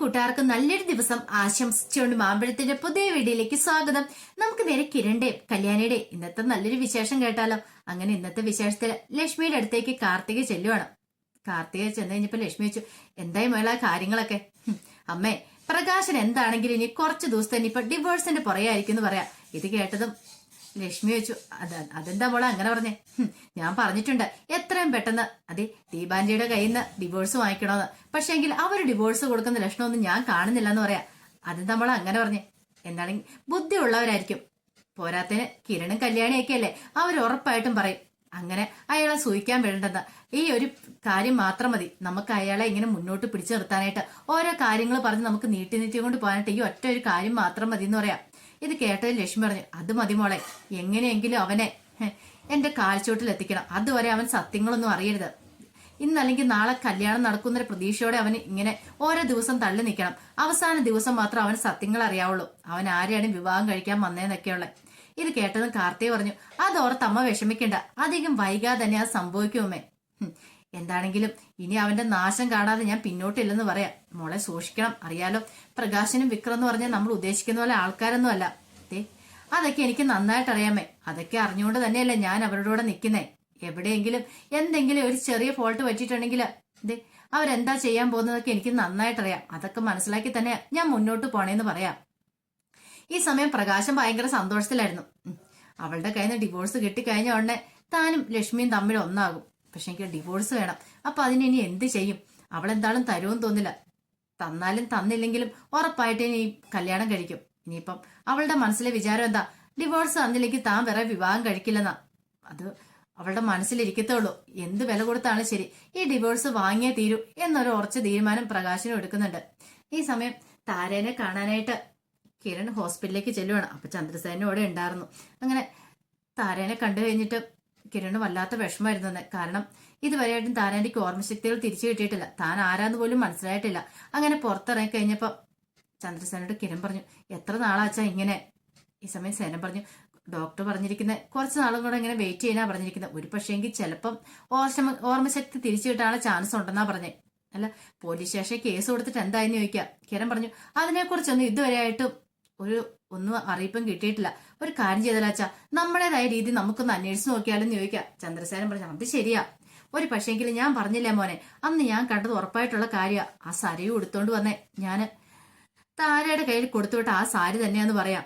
കൂട്ടുകാർക്കും നല്ലൊരു ദിവസം ആശംസിച്ചുകൊണ്ട് മാമ്പഴത്തിന്റെ പുതിയ വീഡിയോയിലേക്ക് സ്വാഗതം. നമുക്ക് നേരെ കിരണ്ടെ കല്യാണിയുടെ ഇന്നത്തെ നല്ലൊരു വിശേഷം കേട്ടാലോ? അങ്ങനെ ഇന്നത്തെ വിശേഷത്തിൽ ലക്ഷ്മിയുടെ അടുത്തേക്ക് കാർത്തിക ചെല്ലുവാണ്. കാർത്തിക ചെന്ന് കഴിഞ്ഞപ്പോ ലക്ഷ്മി വെച്ചു എന്തായി മേള കാര്യങ്ങളൊക്കെ? അമ്മേ പ്രകാശൻ എന്താണെങ്കിലും ഇനി കുറച്ച് ദിവസത്തെ ഇനിയിപ്പൊ ഡിവോഴ്സിന്റെ പുറയായിരിക്കും എന്ന് പറയാം. ഇത് കേട്ടതും ലക്ഷ്മി വെച്ചു അത് അതെന്താ മോളെ അങ്ങനെ പറഞ്ഞേ? ഞാൻ പറഞ്ഞിട്ടുണ്ട്. എത്രയും പെട്ടെന്ന് അതെ ദീപാഞ്ജിയുടെ കയ്യിൽ നിന്ന് ഡിവോഴ്സ് വാങ്ങിക്കണോന്ന്. പക്ഷേങ്കിൽ അവർ ഡിവോഴ്സ് കൊടുക്കുന്ന ലക്ഷണമൊന്നും ഞാൻ കാണുന്നില്ല എന്ന് പറയാം. അതെന്താ മോളെ അങ്ങനെ പറഞ്ഞേ? എന്താണെങ്കിൽ ബുദ്ധിയുള്ളവരായിരിക്കും. പോരാത്തിന് കിരണും കല്യാണിയൊക്കെ അല്ലേ? അവർ ഉറപ്പായിട്ടും പറയും. അങ്ങനെ അയാളെ സൂഹിക്കാൻ വേണ്ടെന്ന് ഈ ഒരു കാര്യം മാത്രം മതി. നമുക്ക് അയാളെ ഇങ്ങനെ മുന്നോട്ട് പിടിച്ചു നിർത്താനായിട്ട് ഓരോ കാര്യങ്ങൾ പറഞ്ഞ് നമുക്ക് നീട്ടി നീട്ടി കൊണ്ട് പോകാനായിട്ട് ഈ ഒറ്റ ഒരു കാര്യം മാത്രം മതി എന്ന് പറയാം. ഇത് കേട്ടത് ലക്ഷ്മി പറഞ്ഞു അത് മതി മോളെ എങ്ങനെയെങ്കിലും അവനെ എന്റെ കാൽച്ചോട്ടിൽ എത്തിക്കണം. അതുവരെ അവൻ സത്യങ്ങളൊന്നും അറിയരുത്. ഇന്നല്ലെങ്കിൽ നാളെ കല്യാണം നടക്കുന്നൊരു പ്രതീക്ഷയോടെ അവൻ ഇങ്ങനെ ഓരോ ദിവസം തള്ളി നിൽക്കണം. അവസാന ദിവസം മാത്രം അവൻ സത്യങ്ങൾ അറിയാവുള്ളൂ. അവൻ ആരെയാണ് വിവാഹം കഴിക്കാൻ വന്നതെന്നൊക്കെയുള്ള. ഇത് കേട്ടതും കാർത്തിക പറഞ്ഞു അതോർത്ത് അമ്മ വിഷമിക്കണ്ട. അധികം വൈകാതെ തന്നെ അത് സംഭവിക്കുമേ എന്താണെങ്കിലും ഇനി അവന്റെ നാശം കാണാതെ ഞാൻ പിന്നോട്ടില്ലെന്ന് പറയാം. മോളെ സൂക്ഷിക്കണം അറിയാലോ. പ്രകാശനും വിക്രം എന്ന് പറഞ്ഞാൽ നമ്മൾ ഉദ്ദേശിക്കുന്ന പോലെ ആൾക്കാരൊന്നും അല്ല. ദേ, അതൊക്കെ എനിക്ക് നന്നായിട്ട് അറിയാമേ. അതൊക്കെ അറിഞ്ഞുകൊണ്ട് തന്നെയല്ലേ ഞാൻ അവരുടെ കൂടെ നിൽക്കുന്നേ. എവിടെയെങ്കിലും എന്തെങ്കിലും ഒരു ചെറിയ ഫോൾട്ട് പറ്റിയിട്ടുണ്ടെങ്കിൽ ദേ അവരെന്താ ചെയ്യാൻ പോകുന്നതൊക്കെ എനിക്ക് നന്നായിട്ട് അറിയാം. അതൊക്കെ മനസ്സിലാക്കി തന്നെ ഞാൻ മുന്നോട്ട് പോണേന്ന് പറയാം. ഈ സമയം പ്രകാശം ഭയങ്കര സന്തോഷത്തിലായിരുന്നു. അവളുടെ കയ്യിൽ നിന്ന് ഡിവോഴ്സ് കിട്ടിക്കഴിഞ്ഞ ഉടനെ താനും ലക്ഷ്മിയും തമ്മിൽ ഒന്നാകും. പക്ഷെ എനിക്ക് ഡിവോഴ്സ് വേണം. അപ്പൊ അതിന് ഇനി എന്ത് ചെയ്യും? അവൾ എന്താളും തരുമെന്ന് തോന്നില്ല. തന്നാലും തന്നില്ലെങ്കിലും ഉറപ്പായിട്ട് ഇനി കല്യാണം കഴിക്കും. ഇനിയിപ്പം അവളുടെ മനസ്സിലെ വിചാരം എന്താ? ഡിവോഴ്സ് തന്നില്ലെങ്കിൽ താൻ വേറെ വിവാഹം കഴിക്കില്ലെന്നാ. അത് അവളുടെ മനസ്സിലിരിക്കത്തുള്ളൂ എന്ത് വില കൊടുത്താണ് ശരി. ഈ ഡിവോഴ്സ് വാങ്ങിയേ തീരൂ എന്നൊരു ഉറച്ച തീരുമാനം പ്രകാശനും എടുക്കുന്നുണ്ട്. ഈ സമയം താരേനെ കാണാനായിട്ട് കിരൺ ഹോസ്പിറ്റലിലേക്ക് ചെല്ലുവാണ്. അപ്പൊ ചന്ദ്രസേനോടെ ഉണ്ടായിരുന്നു. അങ്ങനെ താരേനെ കണ്ടു കഴിഞ്ഞിട്ട് കിരണ് വല്ലാത്ത വിഷമമായിരുന്നു എന്ന്. കാരണം ഇതുവരെയായിട്ടും താരാന്റിക്ക് ഓർമ്മശക്തികൾ തിരിച്ചു കിട്ടിയിട്ടില്ല. താൻ ആരാന്ന് പോലും മനസ്സിലായിട്ടില്ല. അങ്ങനെ പുറത്തിറങ്ങി കഴിഞ്ഞപ്പോ ചന്ദ്രസേനോട് കിരൺ പറഞ്ഞു എത്ര നാളാച്ചാ ഇങ്ങനെ ഈ സമയം സേന പറഞ്ഞു? ഡോക്ടർ പറഞ്ഞിരിക്കുന്നത് കുറച്ച് നാളും കൂടെ ഇങ്ങനെ വെയിറ്റ് ചെയ്യാനാ പറഞ്ഞിരിക്കുന്നത് ഒരു പക്ഷേങ്കിൽ ചിലപ്പം ഓർമ്മ ഓർമ്മശക്തി തിരിച്ചു കിട്ടാനുള്ള ചാൻസ് ഉണ്ടെന്നാ പറഞ്ഞേ. അല്ല പോലീസ് സ്റ്റേഷൻ കേസ് കൊടുത്തിട്ട് എന്തായെന്ന് ചോദിക്കാം? കിരൺ പറഞ്ഞു അതിനെക്കുറിച്ചൊന്നും ഇതുവരെയായിട്ടും ഒരു ഒന്നും അറിയിപ്പും കിട്ടിയിട്ടില്ല. ഒരു കാര്യം ചെയ്തലാച്ചാ നമ്മുടേതായ രീതി നമുക്കൊന്ന് അന്വേഷിച്ച് നോക്കിയാലും ചോദിക്കാം. ചന്ദ്രസേനൻ പറഞ്ഞു അത് ശരിയാ. ഒരു പക്ഷേങ്കിലും ഞാൻ പറഞ്ഞില്ലേ മോനെ അന്ന് ഞാൻ കണ്ടത് ഉറപ്പായിട്ടുള്ള കാര്യ. ആ സാരി എടുത്തോണ്ട് വന്നേ. ഞാൻ താരയുടെ കയ്യിൽ കൊടുത്തുവിട്ട ആ സാരി തന്നെയാന്ന് പറയാം.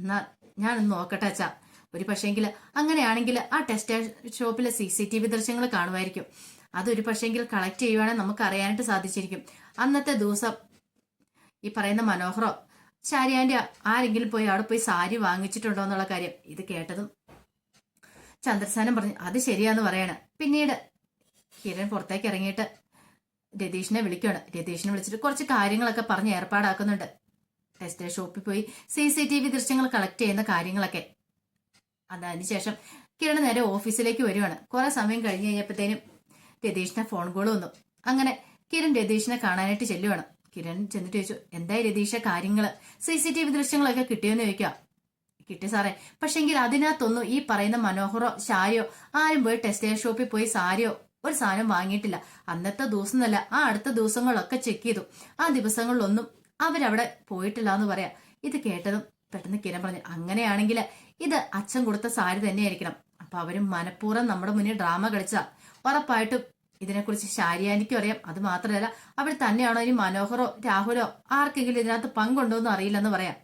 എന്നാ ഞാനൊന്ന് നോക്കട്ടെ അച്ഛാ. ഒരു പക്ഷേങ്കിൽ അങ്ങനെയാണെങ്കിൽ ആ ടെസ്റ്റ് ഷോപ്പിലെ സി സി ടി വി ദൃശ്യങ്ങൾ കാണുമായിരിക്കും. അതൊരു പക്ഷേങ്കിൽ കളക്ട് ചെയ്യുവാണെങ്കിൽ നമുക്ക് അറിയാനായിട്ട് സാധിച്ചിരിക്കും. അന്നത്തെ ദിവസം ഈ പറയുന്ന മനോഹറോ ശാരിയാന്റെ ആരെങ്കിലും പോയി അവിടെ പോയി സാരി വാങ്ങിച്ചിട്ടുണ്ടോ എന്നുള്ള കാര്യം ഇത് കേട്ടതും ചന്ദ്രസാനം പറഞ്ഞു അത് ശരിയാന്ന് പറയണം. പിന്നീട് കിരൺ പുറത്തേക്ക് ഇറങ്ങിയിട്ട് രതീഷിനെ വിളിക്കുകയാണ് രതീഷിനെ വിളിച്ചിട്ട് കുറച്ച് കാര്യങ്ങളൊക്കെ പറഞ്ഞ് ഏർപ്പാടാക്കുന്നുണ്ട്. ടെസ്റ്റ് ഷോപ്പിൽ പോയി സി സി ടി വി ദൃശ്യങ്ങൾ കളക്ട് ചെയ്യുന്ന കാര്യങ്ങളൊക്കെ. അതിനുശേഷം കിരൺ നേരെ ഓഫീസിലേക്ക് വരുവാണ്. കുറെ സമയം കഴിഞ്ഞ് കഴിഞ്ഞപ്പോഴത്തേനും രതീഷിന്റെ ഫോൺ കോൾ വന്നു. അങ്ങനെ കിരൺ രതീഷിനെ കാണാനായിട്ട് ചെല്ലുവാണ്. കിരൺ ചെന്നിട്ട് ചോദിച്ചു എന്താ രതീഷ കാര്യങ്ങൾ? സി സി ടി വി ദൃശ്യങ്ങളൊക്കെ കിട്ടിയോന്ന് ചോദിക്കാം. കിട്ടി സാറേ. പക്ഷെങ്കിൽ അതിനകത്തൊന്നും ഈ പറയുന്ന മനോഹറോ ശാരിയോ ആരും പോയി ടെക്സ്റ്റൈൽ ഷോപ്പിൽ പോയി സാരിയോ ഒരു സാധനം വാങ്ങിയിട്ടില്ല. അന്നത്തെ ദിവസം എന്നല്ല ആ അടുത്ത ദിവസങ്ങളൊക്കെ ചെക്ക് ചെയ്തു. ആ ദിവസങ്ങളിലൊന്നും അവരവിടെ പോയിട്ടില്ല എന്ന് പറയാം. ഇത് കേട്ടതും പെട്ടെന്ന് കിരൺ പറഞ്ഞു അങ്ങനെയാണെങ്കിൽ ഇത് അച്ഛൻ കൊടുത്ത സാരി തന്നെയായിരിക്കണം. അപ്പൊ അവരും മനഃപൂർവം നമ്മുടെ മുന്നിൽ ഡ്രാമ കളിച്ച. ഉറപ്പായിട്ടും ഇതിനെക്കുറിച്ച് ശാരിയാനിക്കും അറിയാം. അത് മാത്രമല്ല അവർ തന്നെയാണോ ഇനി മനോഹറോ രാഹുലോ? ആർക്കെങ്കിലും ഇതിനകത്ത് പങ്കുണ്ടോ എന്ന് അറിയില്ലെന്ന് പറയാം.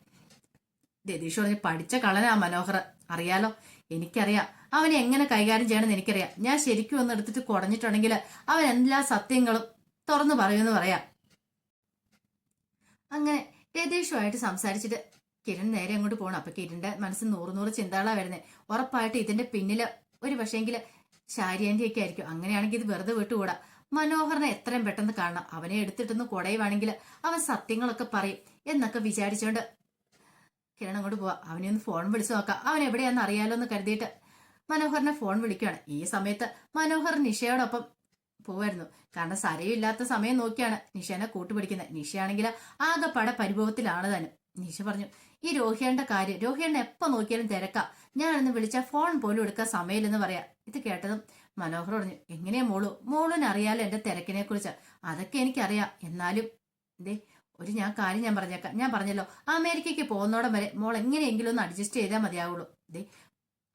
രതീഷ് പറഞ്ഞ് പഠിച്ച കളനാ മനോഹർ അറിയാലോ? എനിക്കറിയാം. അവനെ എങ്ങനെ കൈകാര്യം ചെയ്യണമെന്ന് എനിക്കറിയാം. ഞാൻ ശരിക്കും ഒന്ന് എടുത്തിട്ട് കുടഞ്ഞിട്ടുണ്ടെങ്കിൽ അവൻ എല്ലാ സത്യങ്ങളും തുറന്നു പറയുമെന്ന് പറയാം. അങ്ങനെ രതീഷുമായിട്ട് സംസാരിച്ചിട്ട് കിരൺ നേരെ അങ്ങോട്ട് പോകണം അപ്പൊ കിരണിന്റെ മനസ്സിൽ നൂറ് നൂറ് ചിന്തകളാണ് വരുന്നത് ഉറപ്പായിട്ട് ഇതിന്റെ പിന്നിൽ ഒരു പക്ഷേങ്കിൽ ശാരിയാന്റെ ഒക്കെ ആയിരിക്കും അങ്ങനെയാണെങ്കിൽ ഇത് വെറുതെ വിട്ടുകൂടാ. മനോഹറിനെ എത്രയും പെട്ടെന്ന് കാണണം. അവനെ എടുത്തിട്ടൊന്ന് കുടയുവാണെങ്കിൽ അവൻ സത്യങ്ങളൊക്കെ പറയും എന്നൊക്കെ വിചാരിച്ചോണ്ട് കിരൺ അങ്ങോട്ട് പോവാ. അവനെ ഒന്ന് ഫോൺ വിളിച്ചു നോക്കാം. അവൻ എവിടെയാന്ന് അറിയാലോ എന്ന് കരുതിയിട്ട് മനോഹറിനെ ഫോൺ വിളിക്കുകയാണ് ഈ സമയത്ത് മനോഹർ നിഷയോടൊപ്പം പോവായിരുന്നു. കാരണം സരയില്ലാത്ത സമയം നോക്കിയാണ് നിഷേനെ കൂട്ടുപിടിക്കുന്നത്. നിഷയാണെങ്കിൽ ആകെപ്പാടെ പരിഭവത്തിലാണ് തന്നെ നിഷ പറഞ്ഞു ഈ രോഹിയാന്റെ കാര്യം. രോഹിയണ്ണ എപ്പോ നോക്കിയാലും തിരക്കാം. ഞാനൊന്ന് വിളിച്ചാൽ ഫോൺ പോലും എടുക്കാൻ സമയമില്ലെന്ന് പറയാ. ഇത് കേട്ടതും മനോഹർ പറഞ്ഞു എങ്ങനെയാ മോളു? മോളിന് അറിയാലോ എന്റെ തിരക്കിനെ കുറിച്ച് അതൊക്കെ എനിക്കറിയാം. എന്നാലും ദേ ഒരു ഞാൻ കാര്യം ഞാൻ പറഞ്ഞേക്കാം. ഞാൻ പറഞ്ഞല്ലോ അമേരിക്കയ്ക്ക് പോകുന്നോടം വരെ മോൾ എങ്ങനെയെങ്കിലും ഒന്ന് അഡ്ജസ്റ്റ് ചെയ്താൽ മതിയാവുള്ളൂ. ദേ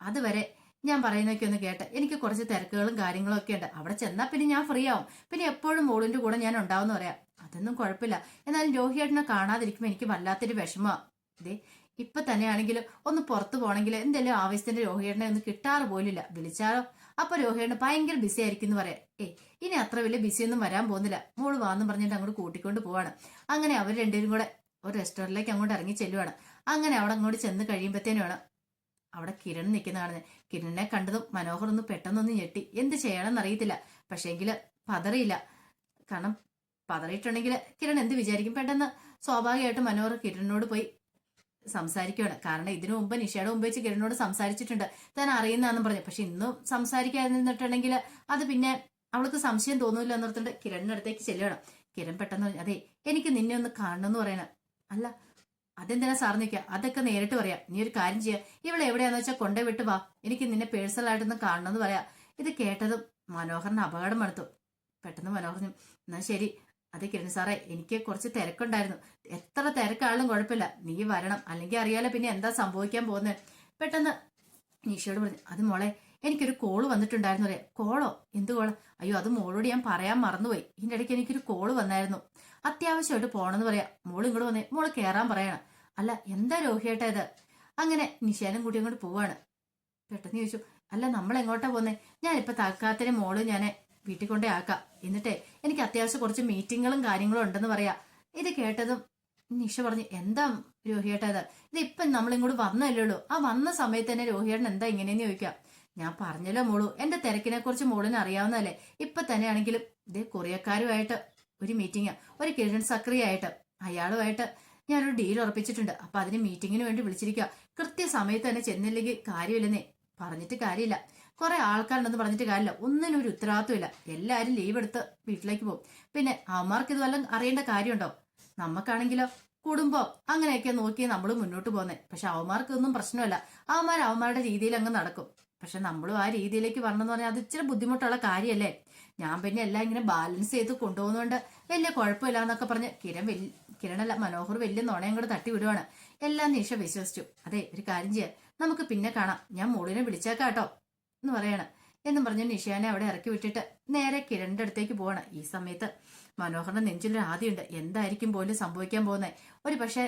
അതുവരെ ഞാൻ പറയുന്നതൊക്കെ ഒന്ന് കേട്ട് എനിക്ക് കുറച്ച് തിരക്കുകളും കാര്യങ്ങളും ഒക്കെ ഉണ്ട്. അവിടെ ചെന്നാൽ പിന്നെ ഞാൻ ഫ്രീ ആവും. പിന്നെ എപ്പോഴും മോളിന്റെ കൂടെ ഞാൻ ഉണ്ടാവുമെന്ന് പറയാം. അതൊന്നും കുഴപ്പമില്ല. എന്നാലും രോഹിയേട്ടനെ കാണാതിരിക്കുമ്പോൾ എനിക്ക് വല്ലാത്തൊരു വിഷമമാണ് ദേ ഇപ്പൊ തന്നെയാണെങ്കിലും ഒന്ന് പുറത്തു പോകണമെങ്കിൽ എന്തെങ്കിലും ആവശ്യത്തിന്റെ രോഹിയേട്ടനെ ഒന്ന് കിട്ടാറ് പോലില്ല വിളിച്ചാലോ? അപ്പൊ രോഹിയേട്ടൻ ഭയങ്കര ബിസി ആയിരിക്കും എന്ന് പറയാം. ഏ ഇനി അത്ര വലിയ ബിസി ഒന്നും വരാൻ പോകുന്നില്ല. മോൾ വാന്നും പറഞ്ഞിട്ട് അങ്ങോട്ട് കൂട്ടിക്കൊണ്ട് പോവാണ്. അങ്ങനെ അവർ രണ്ടുപേരും കൂടെ ഒരു റെസ്റ്റോറന്റിലേക്ക് അങ്ങോട്ട് ഇറങ്ങി ചെല്ലുവാണ്. അങ്ങനെ അവിടെ അങ്ങോട്ട് ചെന്ന് കഴിയുമ്പോഴത്തേനുമാണ് അവിടെ കിരൺ നിൽക്കുന്ന കാണുന്നത് കിരണിനെ കണ്ടതും മനോഹർ ഒന്ന് പെട്ടെന്നൊന്ന് ഞെട്ടി. എന്ത് ചെയ്യണമെന്ന് അറിയത്തില്ല. പക്ഷേങ്കിൽ പതറിയില്ല. കാരണം പതറിയിട്ടുണ്ടെങ്കിൽ കിരൺ എന്ത് വിചാരിക്കും? പെട്ടെന്ന് സ്വാഭാവികമായിട്ട് മനോഹർ കിരണിനോട് പോയി സംസാരിക്കുകയാണ്. കാരണം ഇതിനു മുമ്പ് നിഷയുടെ മുമ്പ് വെച്ച് കിരണിനോട് സംസാരിച്ചിട്ടുണ്ട്. താൻ അറിയുന്നതാണെന്ന് പറഞ്ഞു. പക്ഷെ ഇന്നും സംസാരിക്കാതിരുന്നിട്ടുണ്ടെങ്കിൽ അത് പിന്നെ അവൾക്ക് സംശയം തോന്നൂല്ലോ എന്നോർത്തിട്ട് കിരണിന്റെ അടുത്തേക്ക് ചെല്ലുകയാണ്. കിരൺ പെട്ടെന്ന് പറഞ്ഞു അതെ എനിക്ക് നിന്നെ ഒന്ന് കാണണം എന്ന് പറയണ. അല്ല അതെന്തിനാ സാർ നിൽക്കുക? അതൊക്കെ നേരിട്ട് പറയാം. നീ ഒരു കാര്യം ചെയ്യുക ഇവിടെ എവിടെയാന്ന് വെച്ചാൽ കൊണ്ടേ വിട്ട് വാ. എനിക്ക് നിന്നെ പേഴ്സണൽ കാണണം എന്ന് പറയാം. ഇത് കേട്ടതും മനോഹറിന് അപകടം എടുത്തു പെട്ടെന്ന് മനോഹറിനും എന്നാ ശരി. അതെ കിരൺ സാറേ എനിക്ക് കുറച്ച് തിരക്കുണ്ടായിരുന്നു. എത്ര തിരക്കാളും കുഴപ്പമില്ല. നീ വരണം. അല്ലെങ്കിൽ അറിയാലോ പിന്നെ എന്താ സംഭവിക്കാൻ പോകുന്നത് പെട്ടെന്ന് നിഷയോട് പറഞ്ഞു അത് മോളെ എനിക്കൊരു കോൾ വന്നിട്ടുണ്ടായിരുന്നു അല്ലേ? കോളോ എന്ത് കോൾ അയ്യോ അത് മോളോട് ഞാൻ പറയാൻ മറന്നുപോയി. ഇതിന്റെ ഇടയ്ക്ക് എനിക്കൊരു കോൾ വന്നായിരുന്നു. അത്യാവശ്യമായിട്ട് പോണെന്ന് പറയാം. മോൾ ഇങ്ങോട്ട് വന്നേ. മോൾ കയറാൻ പറയണം. അല്ല എന്താ രോഹിയേട്ടാ ഇത്? അങ്ങനെ നിശാനും കൂട്ടി അങ്ങോട്ട് പോവാണ്. പെട്ടെന്ന് ചോദിച്ചു അല്ല നമ്മൾ എങ്ങോട്ടാ പോന്നേ? ഞാനിപ്പോ തക്കാത്തിന് മോൾ ഞാൻ വീട്ടിൽ കൊണ്ടേ ആക്കാം. എന്നിട്ടേ എനിക്ക് അത്യാവശ്യം കുറച്ച് മീറ്റിങ്ങുകളും കാര്യങ്ങളും ഉണ്ടെന്ന് പറയാ. ഇത് കേട്ടതും നിഷ പറഞ്ഞു എന്താ രോഹിയേട്ടാ ഇത്? ഇത് നമ്മളിങ്ങോട്ട് വന്നല്ലേ ഉള്ളൂ ആ വന്ന സമയത്ത് തന്നെ രോഹിയേട്ടൻ എന്താ ഇങ്ങനെയെന്ന് ചോദിക്കാം. ഞാൻ പറഞ്ഞല്ലോ മോളു എന്റെ തിരക്കിനെ കുറിച്ച് മോളിന് അറിയാവുന്നതല്ലേ. ഇപ്പൊ തന്നെയാണെങ്കിലും ഇത് കൊറിയക്കാരുമായിട്ട് ഒരു മീറ്റിംഗ് ഒരു കിരൺ സക്രിയ ആയിട്ട് അയാളുമായിട്ട് ഞാനൊരു ഡീൽ ഉറപ്പിച്ചിട്ടുണ്ട്. അപ്പൊ അതിന് മീറ്റിങ്ങിന് വേണ്ടി വിളിച്ചിരിക്കുക കൃത്യസമയത്ത് തന്നെ ചെന്നില്ലെങ്കിൽ കാര്യമില്ലെന്നേ. പറഞ്ഞിട്ട് കാര്യമില്ല. കുറെ ആൾക്കാരുണ്ടെന്ന് പറഞ്ഞിട്ട് കാര്യമില്ല. ഒന്നിനും ഒരു ഉത്തരവാദിത്വമില്ല. എല്ലാവരും ലീവ് എടുത്ത് വീട്ടിലേക്ക് പോകും. പിന്നെ അവന്മാർക്ക് ഇത് അറിയേണ്ട കാര്യമുണ്ടോ? നമുക്കാണെങ്കിലോ കുടുംബം? അങ്ങനെയൊക്കെ നോക്കി നമ്മൾ മുന്നോട്ട് പോകുന്നത് പക്ഷെ അവന്മാർക്കൊന്നും പ്രശ്നമല്ല. അവന്മാർ അവന്മാരുടെ രീതിയിൽ അങ്ങ് നടക്കും. പക്ഷെ നമ്മളും ആ രീതിയിലേക്ക് വരണമെന്ന് പറഞ്ഞാൽ അത് ഇച്ചിരി ബുദ്ധിമുട്ടുള്ള കാര്യമല്ലേ? ഞാൻ പിന്നെ എല്ലാം ഇങ്ങനെ ബാലൻസ് ചെയ്ത് കൊണ്ടുപോകുന്നതുകൊണ്ട് വലിയ കുഴപ്പമില്ല എന്നൊക്കെ പറഞ്ഞ് കിരൺ വലിയ കിരണല്ല മനോഹർ വലിയ നുണയും കൂടെ തട്ടി വിടുവാണ്. എല്ലാം നിഷ വിശ്വസിച്ചു. അതെ ഒരു കാര്യം ചെയ്യാം. നമുക്ക് പിന്നെ കാണാം. ഞാൻ മോളിനെ വിളിച്ചേക്കാം കേട്ടോ എന്ന് പറയണം. എന്നും പറഞ്ഞ് നിഷാനെ അവിടെ ഇറക്കി വിട്ടിട്ട് നേരെ കിരണിന്റെ അടുത്തേക്ക് പോവാണ്. ഈ സമയത്ത് മനോഹറിന്റെ നെഞ്ചിലൊരു ആദ്യമുണ്ട് എന്തായിരിക്കും പോലും സംഭവിക്കാൻ പോകുന്നത് ഒരു പക്ഷേ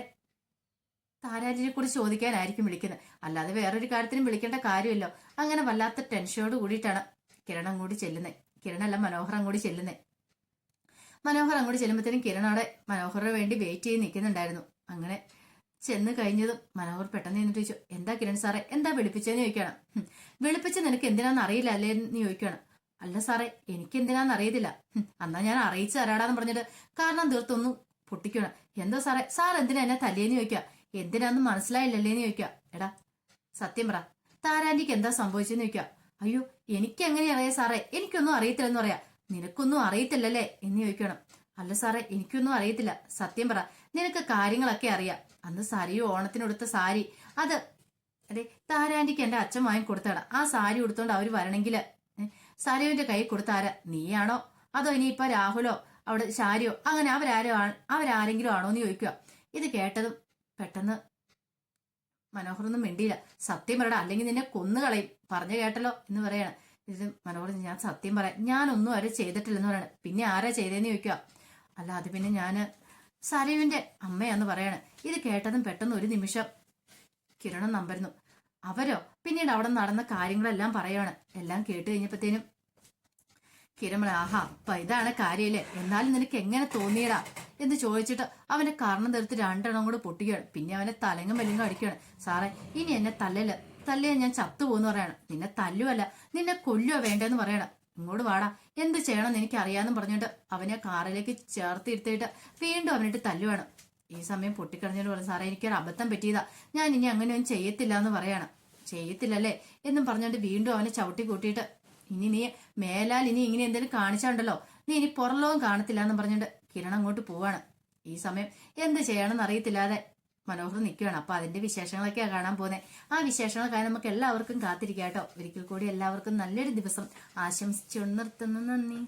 താരാജിനെ കുറിച്ച് ചോദിക്കാനായിരിക്കും വിളിക്കുന്നത്. അല്ലാതെ വേറൊരു കാര്യത്തിനും വിളിക്കേണ്ട കാര്യമല്ലോ. അങ്ങനെ വല്ലാത്ത ടെൻഷനോട് കൂടിയിട്ടാണ് കിരൺ അങ്ങോട്ട് ചെല്ലുന്നത് കിരണല്ല മനോഹർ അങ്ങോട്ട് ചെല്ലുന്നത് മനോഹർ അങ്ങോട്ട് ചെല്ലുമ്പോഴത്തേനും കിരൺ അവിടെ മനോഹറിന് വേണ്ടി വെയിറ്റ് ചെയ്ത് നിൽക്കുന്നുണ്ടായിരുന്നു. അങ്ങനെ ചെന്ന് കഴിഞ്ഞതും മനോഹർ പെട്ടെന്ന് ചെന്നിട്ട് ചോദിച്ചു എന്താ കിരൺ സാറേ? എന്താ വിളിപ്പിച്ചതെന്ന് ചോദിക്കണം "ഹും, വിളിപ്പിച്ച് നിനക്ക് എന്തിനാന്ന് അറിയില്ല അല്ലേ എന്ന് ചോദിക്കുകയാണ് അല്ല സാറേ എനിക്ക് എന്തിനാന്ന് അറിയത്തില്ല. അന്നാ ഞാൻ അറിയിച്ചു തരാടാന്ന് പറഞ്ഞിട്ട് കാരണം തീർത്തൊന്നും പൊട്ടിക്കണം എന്തോ സാറേ സാർ എന്തിനാ എന്നെ തല്ലേന്ന് ചോദിക്കുക? എന്തിനാന്ന് മനസ്സിലായില്ലല്ലേന്ന് ചോദിക്കുക. എടാ സത്യം പറ താരാന്റിക്ക് എന്താ സംഭവിച്ചെന്ന് ചോദിക്കുക. അയ്യോ എനിക്ക് എങ്ങനെ അറിയാം സാറേ എനിക്കൊന്നും അറിയത്തില്ലെന്ന് പറയാ. നിനക്കൊന്നും അറിയത്തില്ലല്ലേ എന്ന് ചോദിക്കണം അല്ല സാറേ എനിക്കൊന്നും അറിയത്തില്ല. സത്യം പറ നിനക്ക് കാര്യങ്ങളൊക്കെ അറിയാം. അന്ന് സാരിയോ ഓണത്തിനൊടുത്ത സാരി അത് അതെ താരാന്റിക്ക് എന്റെ അച്ഛൻ വാങ്ങി കൊടുത്താണ് ആ സാരി ഉടുത്തോണ്ട് അവർ വരണമെങ്കിൽ സാരിയോന്റെ കൈ കൊടുത്താര നീയാണോ? അതോ ഇനിയിപ്പോ രാഹുലോ അവിടെ ശാരിയോ? അങ്ങനെ അവരാരോ അവരാരെങ്കിലും ആണോ എന്ന് ചോദിക്കുക ഇത് കേട്ടതും പെട്ടെന്ന് മനോഹറൊന്നും മിണ്ടിയില്ല. സത്യം പറയണം അല്ലെങ്കിൽ നിന്നെ കൊന്നുകളയും പറഞ്ഞു കേട്ടല്ലോ എന്ന് പറയാണ്. ഇത് മനോഹർ ഞാൻ സത്യം പറയാം. ഞാനൊന്നും ആരും ചെയ്തിട്ടില്ലെന്ന് പറയണം. പിന്നെ ആരാ ചെയ്തതെന്ന് ചോദിക്കുക അല്ല അത് പിന്നെ ഞാൻ സരയുവിന്റെ അമ്മയാന്ന് പറയാണ്. ഇത് കേട്ടതും പെട്ടെന്ന് ഒരു നിമിഷം കിരണം നമ്പരുന്നു. അവരോ? പിന്നീട് അവിടെ നടന്ന കാര്യങ്ങളെല്ലാം പറയാണ്. എല്ലാം കേട്ട് കഴിഞ്ഞപ്പോഴത്തേനും കിരമള ആഹാ അപ്പൊ ഇതാണ് കാര്യല്ലേ? എന്നാലും നിനക്ക് എങ്ങനെ തോന്നിയടാ? എന്ന് ചോദിച്ചിട്ട് അവനെ കാരണം തീർത്ത് രണ്ടെണ്ണം കൂടെ പൊട്ടിക്കുകയാണ്. പിന്നെ അവനെ തലങ്ങും വെല്ലുങ്ങും അടിക്കുകയാണ്. സാറേ ഇനി എന്നെ തല്ലല് തല്ലേ ഞാൻ ചത്തു ചത്തുപോന്ന് പറയണം. നിന്നെ തല്ലുവല്ല നിന്നെ കൊല്ലുവോ വേണ്ടെന്ന് പറയണം. ഇങ്ങോട്ട് വാടാ. എന്ത് ചെയ്യണമെന്ന് എനിക്ക് അറിയാമെന്ന് പറഞ്ഞിട്ട് അവനെ കാറിലേക്ക് ചേർത്തിരുത്തിയിട്ട് വീണ്ടും അവനിട്ട് തല്ലുവാണ്. ഈ സമയം പൊട്ടിക്കളഞ്ഞോട് പറഞ്ഞു സാറേ എനിക്കൊരു അബദ്ധം പറ്റിയതാ. ഞാൻ ഇനി അങ്ങനെ ഒന്നും ചെയ്യത്തില്ല എന്ന് പറയാണ്. ചെയ്യത്തില്ലല്ലേ? എന്നും പറഞ്ഞുകൊണ്ട് വീണ്ടും അവനെ ചവിട്ടി കൂട്ടിയിട്ട് ഇനി നീ മേലാൽ ഇനി ഇങ്ങനെ എന്തെങ്കിലും കാണിച്ചാണ്ടല്ലോ. നീ ഇനി പുറലോകം കാണത്തില്ല എന്ന് പറഞ്ഞിട്ട് കിരൺ അങ്ങോട്ട് പോവാണ്. ഈ സമയം എന്ത് ചെയ്യണമെന്ന് അറിയത്തില്ലാതെ മനോഹർ നിൽക്കുകയാണ് അപ്പൊ അതിന്റെ വിശേഷങ്ങളൊക്കെയാണ് കാണാൻ പോകുന്നത് ആ വിശേഷങ്ങളൊക്കെ നമുക്ക് എല്ലാവർക്കും കാത്തിരിക്കാം കേട്ടോ. ഒരിക്കൽ കൂടി എല്ലാവർക്കും നല്ലൊരു ദിവസം ആശംസിച്ചു നിർത്തുന്നു. നന്ദി.